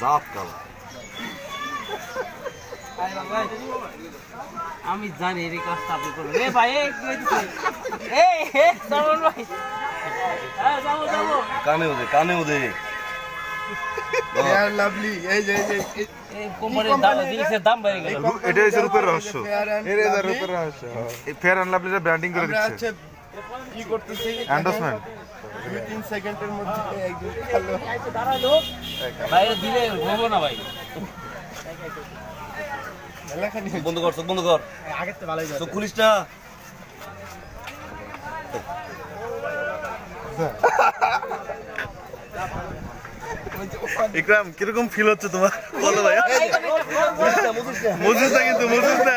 সাত কালা আমি জানি এই কাজটা আপনি করবেন। এ ভাই কি হইছে ভাই। হ্যাঁ যাব যাব। কানে ওদে কানে ওদে ফেয়ার লাভলি এই যে এই যে এই- এই কোম্পানির দাম জিনিসের দাম বেড়ে গেল। এটা হচ্ছে রূপের রহস্য। এর Lovely। রূপের রহস্য। ফেয়ার অ্যান্ড লাভলিটা ব্র্যান্ডিং করে দিচ্ছে। কি করতেছি? এন্ডোসমেন্ট দুই তিন সেকেন্ডের মধ্যে একজন খেলো বাইরে দিলে হব না ভাই। বন্ধ কর চোখ বন্ধ কর। আগের তো ভালোই চোখ খুলিস না। ইকরাম কীরকম ফিল হচ্ছে তোমার? বলো ভাই। মজুস না কিন্তু মজুস না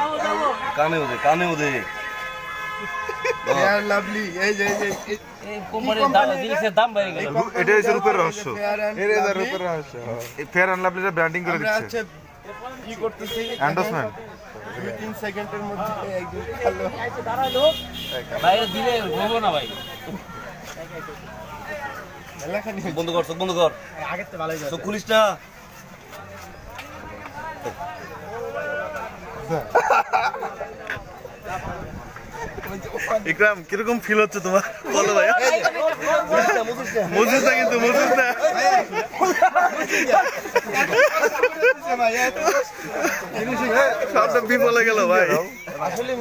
হ্যাঁ যাব যাব। কানে ওদে কানে ওদে ফেয়ার লাভলি এই যে এই যে এই- এই কোম্পানির দাম জিনিসের দাম বেড়ে গেল। এটা হচ্ছে রূপের রহস্য। Fair and এর Lovely। রূপের রহস্য। ফেয়ার অ্যান্ড লাভলিটা ব্র্যান্ডিং করে দিচ্ছে। কি করতেছি? এন্ডোসমেন্ট দুই তিন সেকেন্ডের মধ্যে একজন খেলো। বাইরে দিলে হব না ভাই। বন্ধ কর বন্ধ কর। তো ভালোই খুলিস না। ইকরাম, কীরকম ফিল হচ্ছে তোমার? বলো ভাই। মজুস না কিন্তু মজুস না। সবটা বিফলে গেল ভাই। আসলে